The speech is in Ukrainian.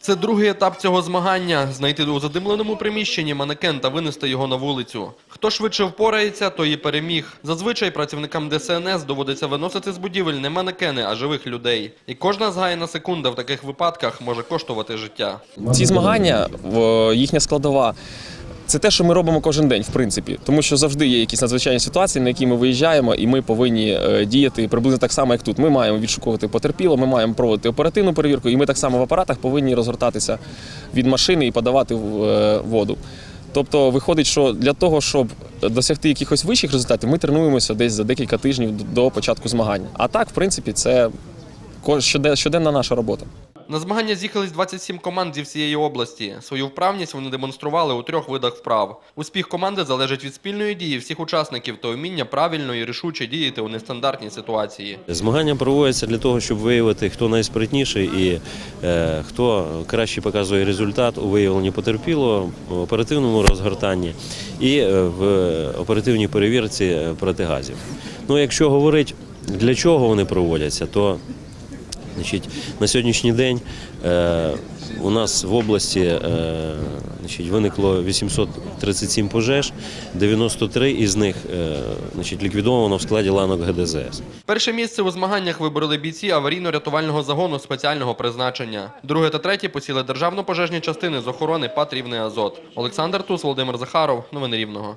Це другий етап цього змагання знайти у задимленому приміщенні манекен та винести його на вулицю. Хто швидше впорається, той і переміг. Зазвичай працівникам ДСНС доводиться виносити з будівель не манекени, а живих людей. І кожна згаяна секунда в таких випадках може коштувати життя. Ці змагання, в- їхня складова. Це те, що ми робимо кожен день, в принципі, тому що завжди є якісь надзвичайні ситуації, на які ми виїжджаємо, і ми повинні е, діяти приблизно так само, як тут. Ми маємо відшуковувати потерпіло, ми маємо проводити оперативну перевірку, і ми так само в апаратах повинні розгортатися від машини і подавати е, воду. Тобто виходить, що для того, щоб досягти якихось вищих результатів, ми тренуємося десь за декілька тижнів до початку змагань. А так, в принципі, це щоденна наша робота. На змагання з'їхались 27 команд зі всієї області. Свою вправність вони демонстрували у трьох видах вправ. Успіх команди залежить від спільної дії всіх учасників та вміння правильно і рішуче діяти у нестандартній ситуації. Змагання проводяться для того, щоб виявити, хто найспритніший і е, хто краще показує результат у виявленні потерпілого, в оперативному розгортанні і е, в оперативній перевірці протигазів. Ну, якщо говорити, для чого вони проводяться, то Значить, на сьогоднішній день е, у нас в області е, значить, виникло 837 пожеж, 93 із них е, значить, ліквідовано в складі ланок ГДЗС. Перше місце у змаганнях вибороли бійці аварійно-рятувального загону спеціального призначення. Друге та третє посіли державно-пожежні частини з охорони ПАТ «Рівний Азот. Олександр Тус, Володимир Захаров. Новини Рівного.